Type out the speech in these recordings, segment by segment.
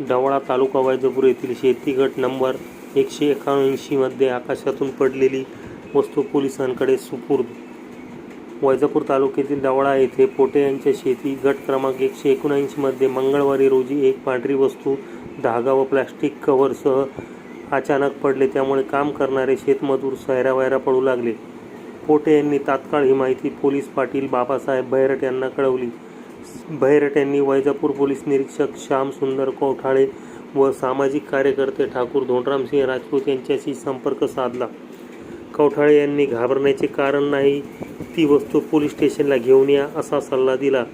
ढवळा तालुका वैजपूर येथील शेती गट नंबर एकशे एकोणऐंशीमध्ये आकाशातून पडलेली वस्तू पोलिसांकडे सुपूर्द. वैजापूर तालुक्यातील ढवळा येथे पोटे यांच्या शेती गट क्रमांक एकशे एकोणऐंशीमध्ये मंगळवारी रोजी एक पांढरी वस्तू धागा व प्लॅस्टिक कव्हरसह अचानक पडले. त्यामुळे काम करणारे शेतमजूर सैरावैरा पडू लागले. पोटे यांनी तात्काळ ही माहिती पोलीस पाटील बाबासाहेब बैरट यांना कळवली. बैरट यांनी वैजापूर पोलीस निरीक्षक श्याम सुंदर कोठाळे व सामाजिक कार्यकर्ते ठाकूर धोंडरामसिंह राजपूत यांच्याशी संपर्क साधला. कवठाळे यांनी घाबरण्याचे कारण नाही ती वस्तू पोलीस स्टेशनला घेऊन या असा सल्ला दिला.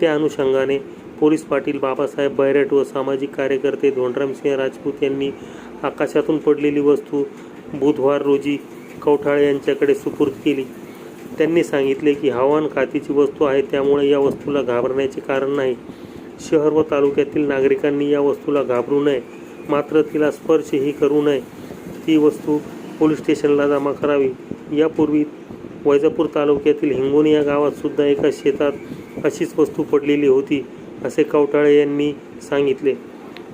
त्या अनुषंगाने पोलीस पाटील बाबासाहेब बैरट व सामाजिक कार्यकर्ते धोंडरामसिंह राजपूत यांनी आकाशातून पडलेली वस्तू बुधवार रोजी कवठाळे यांच्याकडे सुपूर्द केली. त्यांनी सांगितले की हवामान खात्याची वस्तू आहे त्यामुळे या वस्तूला घाबरण्याचे कारण नाही. शहर व तालुक्यातील नागरिकांनी या वस्तूला घाबरू नये. मात्र तिला स्पर्शही करू नये. ती वस्तू पोलीस स्टेशनला जमा करावी. यापूर्वी वैजापूर तालुक्यातील हिंगोनी या गावातसुद्धा एका शेतात अशीच वस्तू पडलेली होती असे कवटाळे यांनी सांगितले.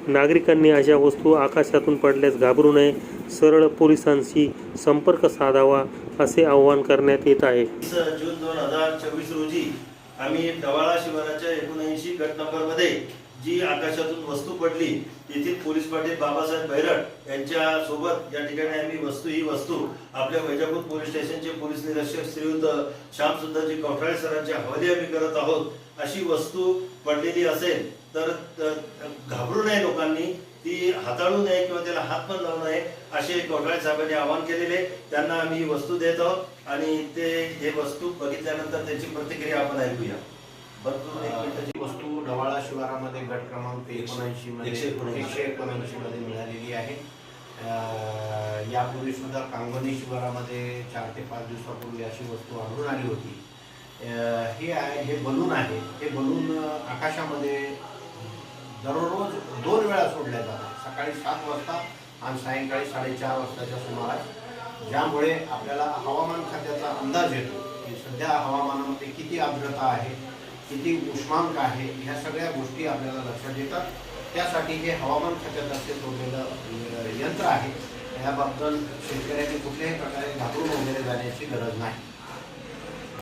नागरिकांनी अशा वस्तू आकाशातून पडल्यास घाबरू नये. सरळ पोलिसांशी संपर्क साधावा असे आवाहन करण्यात येत आहे. जून दोन हजार चोवीस रोजी आम्ही डवाळा शिवाराच्या एकोणऐंशी गट नंबरमध्ये जी आकाशातून वस्तू पडली तेथील पोलीस पाटील बाबासाहेब बैरट यांच्या सोबत या ठिकाणी आम्ही वस्तू ही वस्तू आपल्या वैजापूर पोलीस स्टेशनचे पोलीस निरीक्षक श्रीयुत श्याम सुंदरजी कवठाळे सरांच्या हवाली आम्ही करत आहोत. अशी वस्तू पडलेली असेल तर घाबरू नये लोकांनी. ती हाताळू नये किंवा त्याला हात पण लावू नये असे कवठाळे साहेबांनी आवाहन केलेले. त्यांना आम्ही वस्तू देत आहोत आणि ते हे वस्तू बघितल्यानंतर त्याची प्रतिक्रिया आपण ऐकूया. भरपूर एक मिनिटाची वस्तू ढवाळा शिवारामध्ये गट क्रमांक एकोणऐंशी मध्ये एकशे एकोणऐंशी. मध्ये मिळालेली आहे. यापूर्वी सुद्धा कांगोनी शिवारामध्ये चार ते पाच दिवसापूर्वी अशी वस्तू आढळून आली होती. हे आहे हे बलून आहे. हे बलून आकाशामध्ये दररोज दोन वेळा सोडल्या जातात. सकाळी सात वाजता आणि सायंकाळी साडेचार वाजताच्या सुमारास ज्यामुळे आपल्याला हवामान खात्याचा अंदाज येतो. की सध्या हवामानामध्ये किती आर्द्रता आहे किती उष्मांक आहे ह्या सगळ्या गोष्टी आपल्याला लक्षात येतात. त्यासाठी हे हवामान खात्यातर्फे सोडलेलं यंत्र आहे. याबद्दल शेतकऱ्यांनी कुठल्याही प्रकारे घाबरून वगैरे जाण्याची गरज नाही.